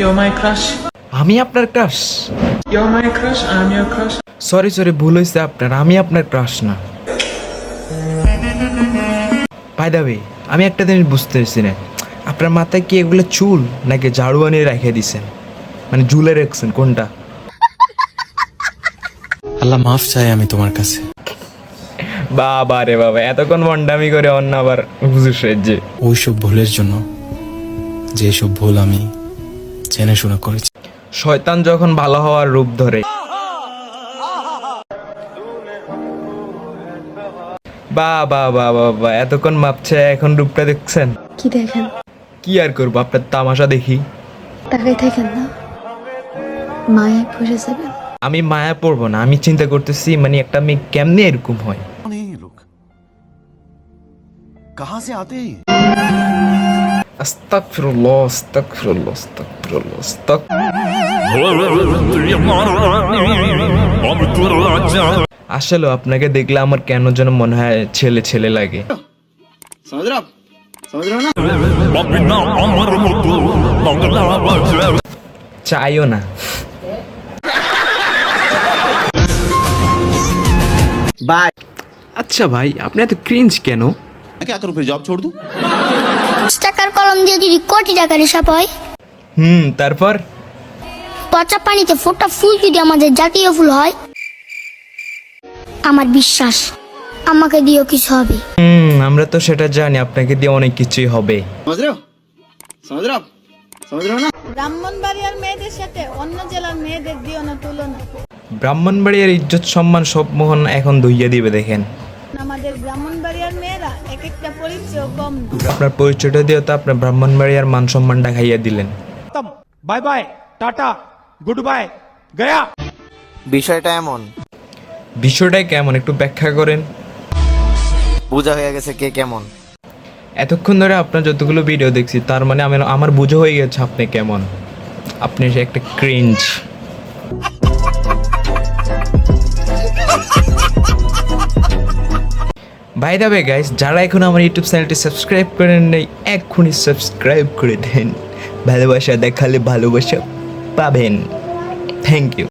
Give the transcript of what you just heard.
You're my crush. আমি আপনার crush You're my crush. I'm your crush. Sorry sorry ভুল হয়েছে আপনার। আমি আপনার ক্রাশ না। বাই দা আমি একটা জিনিস বুঝতে পারছি না। আপনার মাথায় কি এগুলো চুল নাকি ঝাড়ু আনিয়ে রেখে দিছেন? মানে ঝুলে রাখছেন কোনটা? আল্লাহ মাফ চাই আমি তোমার কাছে। বাবা রে বাবা এতক্ষণ মন্ডামি করে অন্য আবার হুজুর যে। ওইসব ভুলের জন্য যেসব ভুল আমি জেনে শুনে করেছি। শয়তান যখন ভালো হওয়ার রূপ ধরে। বা বা বা বা এতক্ষণ মাপছে এখন রূপটা দেখছেন? কি দেখেন? কি আর করব আপনার তামাশা দেখি। তাকাই থাকেন না। মায়া পড়ে যাবেন। আমি মায়া পড়ব না আমি চিন্তা করতেছি মানে একটা মেয়ে কেমনে এরকম হয়? কাহা সে আতে? लोग कहां से आते हैं ये? আস্তাগফিরুল্লাহ আস্তাগফিরুল্লাহ আস্তাগফিরুল্লাহ আস্তাগ আসলে আপনাকে দেখলে আমার কেন যেন মনে হয় ছেলে ছেলে লাগে समझ रहे हो आप? समझ रहे हो ना চাইও না बाय আচ্ছা ভাই আপনি এত ক্রিঞ্জ কেন मैं क्या करूं फिर जॉब छोड़ दूं আর কলম দিয়ে যদি কোটি টাকার হিসাব হয় হুম তারপর? পচা পানিতে ফোটা ফুল যদি আমাদের জাতীয় ফুল হয় আমার বিশ্বাস আমাকে দিও কিছু হবে। হুম আমরা তো সেটা জানি আপনাকে দিয়ে অনেক কিছুই হবে। সমুদ্র? সমুদ্র? সমুদ্র না? ব্রাহ্মণবাড়ি ব্রাহ্মণবাড়িয়ার মেয়েদের সাথে অন্য জেলার মেয়েদের দিও না তুলনা। ব্রাহ্মণবাড়ি আর ইজ্জত সম্মান সব মোহন এখন ধুইয়া দিবে দেখেন। আমাদের ব্রাহ্মণবাড়িয়ার মেয়েরা এক একটা পরিচয় কম আপনার পরিচয়টা দিয়ে তো আপনার ব্রাহ্মণবাড়িয়ার মান সম্মানটা খাইয়া দিলেন। Bye bye ta-ta good bye Gaya. বিষয়টা এমন। বিষয়টাই কেমন? একটু ব্যাখ্যা করেন। বোঝা হয়ে গেছে কে কেমন। এতক্ষণ ধরে আপনার যতগুলো ভিডিও দেখছি তার মানে আমি আমার বুঝো হয়ে গেছে আপনি কেমন। আপনি সে একটা ক্রিঞ্জ বাই দা বে গাইস যারা এখন আমার ইউটিউব চ্যানেলটি সাবস্ক্রাইব করেন নাই, এক্ষুনি সাবস্ক্রাইব করে দেন। ভালোবাসা দেখালে ভালোবাসা পাবেন। Thank you